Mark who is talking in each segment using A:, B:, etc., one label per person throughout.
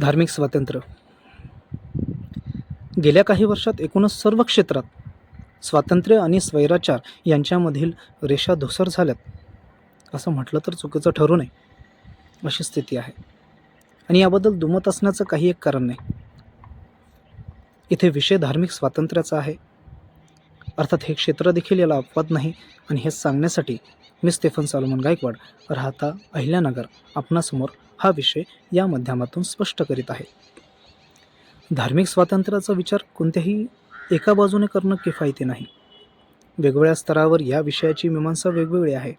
A: धार्मिक स्वातंत्र्य. गेल्या काही वर्षात एकूणच सर्व क्षेत्रात स्वातंत्र्य आणि स्वैराचार यांच्यामधील रेषा धुसर झाल्यात. असं म्हटलं तर चुकीचं ठरू नये अशी स्थिती आहे. आणि याबद्दल दुमत असण्याचं काही एक कारण नाही. इथे विषय धार्मिक स्वातंत्र्याचा आहे. अर्थात हे क्षेत्र देखील याला अपवाद नाही आणि हे सांगण्यासाठी मी स्टेफन सॉलोमन गायकवाड राहता अहिल्यानगर आपणासमोर हा विषय या माध्यमातून स्पष्ट करीत आहे. धार्मिक स्वातंत्र्याचा विचार कोणत्याही एका बाजूने करणं किफायती नाही. वेगवेगळ्या स्तरावर या विषयाची मीमांसा वेगवेगळी आहे.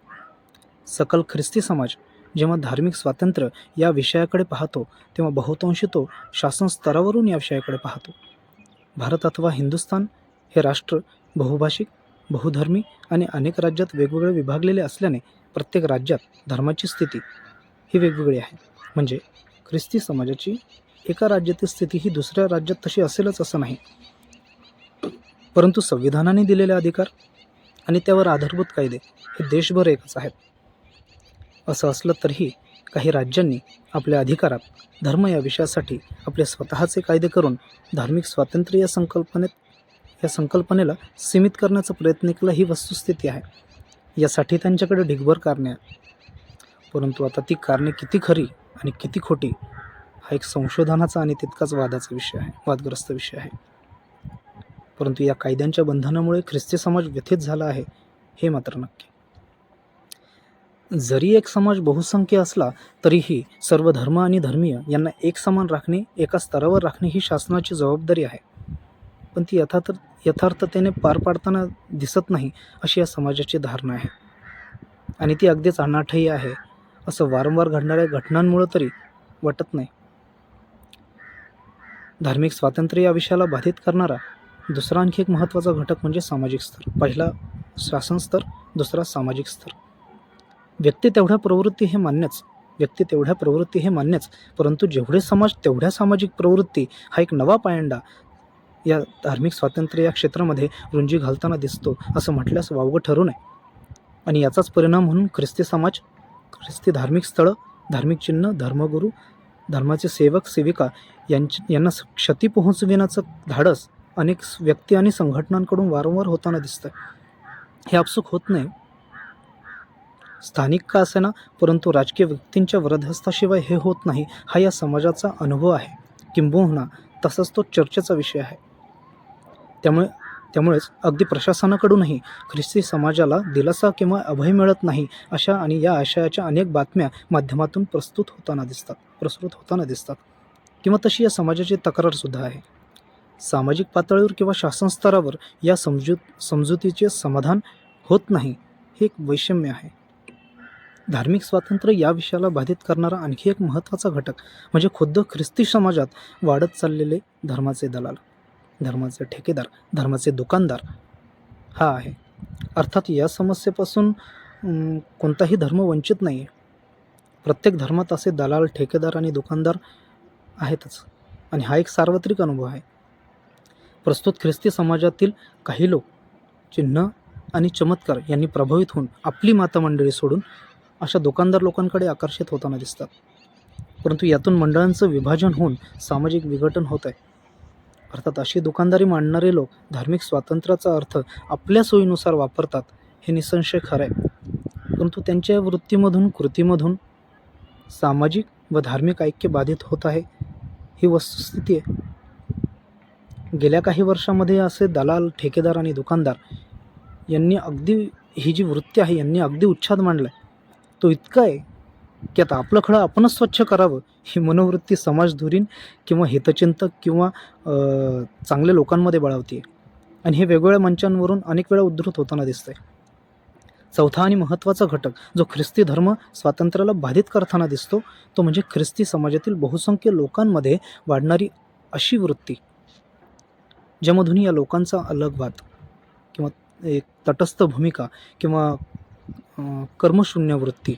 A: सकल ख्रिस्ती समाज जेव्हा धार्मिक स्वातंत्र्य या विषयाकडे पाहतो तेव्हा बहुतांशी तो शासन स्तरावरून या विषयाकडे पाहतो. भारत अथवा हिंदुस्थान हे राष्ट्र बहुभाषिक बहुधर्मी आणि अनेक राज्यात वेगवेगळे विभागलेले असल्याने प्रत्येक राज्यात धर्माची स्थिती ही वेगवेगळी आहे म्हणजे ख्रिस्ती समाजाची एका राज्यातील स्थिती ही दुसऱ्या राज्यात तशी असेलच असं नाही. परंतु संविधानाने दिलेले अधिकार आणि त्यावर आधारभूत कायदे हे देशभर एकच आहेत. असं असलं तरीही काही राज्यांनी आपल्या अधिकारात धर्म या विषयासाठी आपले स्वतःचे कायदे करून धार्मिक स्वातंत्र्य या संकल्पनेत या संकल्पनेला सीमित करण्याचा प्रयत्न केला ही वस्तुस्थिती आहे. यासाठी त्यांच्याकडे ढिगभर कारणे आहेत. परंतु आता ती कारणे किती खरी आणि किती खोटी हा एक संशोधनाचा आणि तितकाच वादाचा विषय आहे वादग्रस्त विषय आहे. परंतु या कायद्यांच्या बंधनामुळे ख्रिस्ती समाज व्यथित झाला आहे हे मात्र नक्की. जरी एक समाज बहुसंख्य असला तरीही सर्व धर्म आणि धर्मीय यांना एक समान राखणे एका स्तरावर राखणे ही शासनाची जबाबदारी आहे. पण ती यथार्थ यथार्थतेने पार पाडताना दिसत नाही अशी या समाजाची धारणा आहे. आणि ती अगदीच अनाठही आहे. असं वारंवार घडणाऱ्या घटनांमुळं तरी वाटत नाही. धार्मिक स्वातंत्र्य या विषयाला बाधित करणारा दुसरा आणखी एक महत्त्वाचा घटक म्हणजे सामाजिक स्तर. पहिला शासन स्तर दुसरा सामाजिक स्तर. व्यक्ती तेवढ्या प्रवृत्ती हे मान्यच. व्यक्ती तेवढ्या प्रवृत्ती हे मान्यच. परंतु जेवढे समाज तेवढ्या सामाजिक प्रवृत्ती हा एक नवा पायंडा या धार्मिक स्वातंत्र्य या क्षेत्रामध्ये रुंजी घालताना दिसतो असं म्हटल्यास वावगं ठरू नये. आणि याचाच परिणाम म्हणून ख्रिस्ती समाज ख्रिस्ती धार्मिक स्थळं धार्मिक चिन्ह धर्मगुरू धर्माचे सेवक सेविका यांची यांना क्षती पोहोचविण्याचं धाडस अनेक व्यक्ती आणि संघटनांकडून वारंवार होताना दिसतं हे आपसुक होत नाही. स्थानिक का असेना परंतु राजकीय व्यक्तींच्या वरदहस्ताशिवाय हे होत नाही हा या समाजाचा अनुभव आहे. किंबहुना तसाच तो चर्चेचा विषय आहे. त्यामुळे त्यामुळेच अगदी प्रशासनाकडूनही ख्रिस्ती समाजाला दिलासा किंवा अभय मिळत नाही अशा आणि या आशयाच्या अनेक बातम्या माध्यमातून प्रस्तुत होताना दिसतात प्रस्तुत होताना दिसतात. किंवा तशी या समाजाची तक्रारसुद्धा आहे. सामाजिक पातळीवर किंवा शासन स्तरावर या समजूत समजुतीचे समाधान होत नाही हे एक वैषम्य आहे. धार्मिक स्वातंत्र्य या विषयाला बाधित करणारा आणखी एक महत्त्वाचा घटक म्हणजे खुद्द ख्रिस्ती समाजात वाढत चाललेले धर्माचे दलाल. धर्माचे ठेकेदार धर्माचे दुकानदार हा आहे. अर्थात या समस्येपासून कोणताही धर्म वंचित नाही आहे प्रत्येक धर्मात असे दलाल ठेकेदार आणि दुकानदार आहेतच. आणि हा एक सार्वत्रिक अनुभव आहे. प्रस्तुत ख्रिस्ती समाजातील काही लोक चिन्ह आणि चमत्कार यांनी प्रभावित होऊन आपली माता मंडळी सोडून अशा दुकानदार लोकांकडे आकर्षित होताना दिसतात. परंतु यातून मंडळांचं विभाजन होऊन सामाजिक विघटन होत आहे. अर्थात अशी दुकानदारी मांडणारे लोक धार्मिक स्वातंत्र्याचा अर्थ आपल्या सोयीनुसार वापरतात हे निसंशय खरं आहे परंतु त्यांच्या वृत्तीमधून कृतीमधून सामाजिक व धार्मिक ऐक्य बाधित होत आहे ही वस्तुस्थिती आहे. गेल्या काही वर्षामध्ये असे दलाल ठेकेदार आणि दुकानदार यांनी अगदी ही जी वृत्ती आहे यांनी अगदी उच्छाद मांडला आहे तो इतका आहे की आता आपलं खळं आपणच स्वच्छ करावं ही मनोवृत्ती समाजधुरीण किंवा हितचिंतक किंवा चांगल्या लोकांमध्ये बळावते आणि हे वेगवेगळ्या मंचांवरून अनेक वेळा उद्धृत होताना दिसतंय. चौथा आणि महत्त्वाचा घटक जो ख्रिस्ती धर्म स्वातंत्र्याला बाधित करताना दिसतो तो म्हणजे ख्रिस्ती समाजातील बहुसंख्य लोकांमध्ये वाढणारी अशी वृत्ती ज्यामधून या लोकांचा अलगवाद किंवा एक तटस्थ भूमिका किंवा कर्मशून्य वृत्ती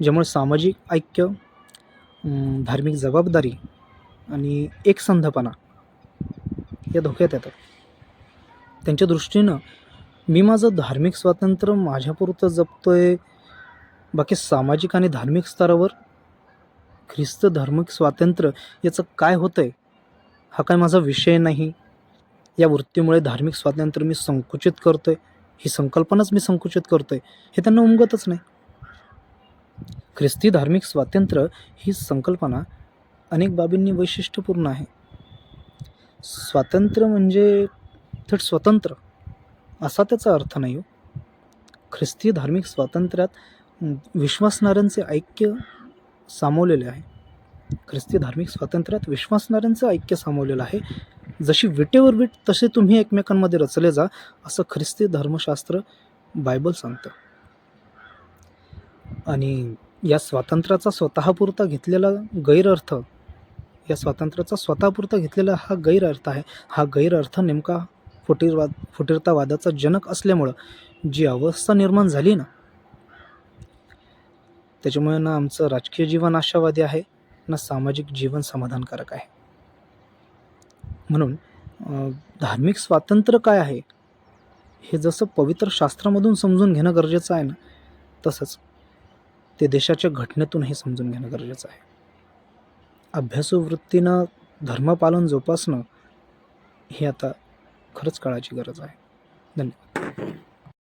A: ज्यामुळे सामाजिक ऐक्य धार्मिक जबाबदारी आणि एकसंधपणा या धोक्यात येतात. त्यांच्या दृष्टीनं मी माझं धार्मिक स्वातंत्र्य माझ्यापुरतं जपतो आहे बाकी सामाजिक आणि धार्मिक स्तरावर ख्रिस्त धार्मिक स्वातंत्र्य याचं काय होतं आहे हा काय माझा विषय नाही. या वृत्तीमुळे धार्मिक स्वातंत्र्य मी संकुचित करतो आहे ही संकल्पनाच मी संकुचित करतो आहे हे त्यांना उमगतच नाही. ख्रिस्ती धार्मिक स्वातंत्र्य ही संकल्पना अनेक बाबींनी वैशिष्ट्यपूर्ण आहे. स्वातंत्र्य म्हणजे थेट स्वतंत्र असा त्याचा अर्थ नाही हो. ख्रिस्ती धार्मिक स्वातंत्र्यात विश्वासणाऱ्यांचे ऐक्य सामावलेले आहे. ख्रिस्ती धार्मिक स्वातंत्र्यात विश्वासणाऱ्यांचं ऐक्य सामावलेलं आहे. जशी विटेवर विट तसे तुम्ही एकमेकांमध्ये रचले जा असं ख्रिस्ती धर्मशास्त्र बायबल सांगतं. आणि या स्वातंत्र्याचा स्वतःपुरता घेतलेला गैरअर्थ या स्वातंत्र्याचा स्वतःपुरता घेतलेला हा गैरअर्थ आहे. हा गैरअर्थ नेमका फुटीरवाद फुटीरतावादाचा जनक असल्यामुळं जी अवस्था निर्माण झाली ना त्याच्यामुळे ना आमचं राजकीय जीवन आशावादी आहे ना सामाजिक जीवन समाधानकारक आहे. म्हणून धार्मिक स्वातंत्र्य काय आहे हे जसं पवित्र शास्त्रामधून समजून घेणं गरजेचं आहे ना तसंच ते देशाच्या घटनेतूनही समजून घेणं गरजेचं आहे. अभ्यासू वृत्तीनं धर्मपालन जोपासणं हे आता खरंच काळाची गरज आहे. धन्यवाद.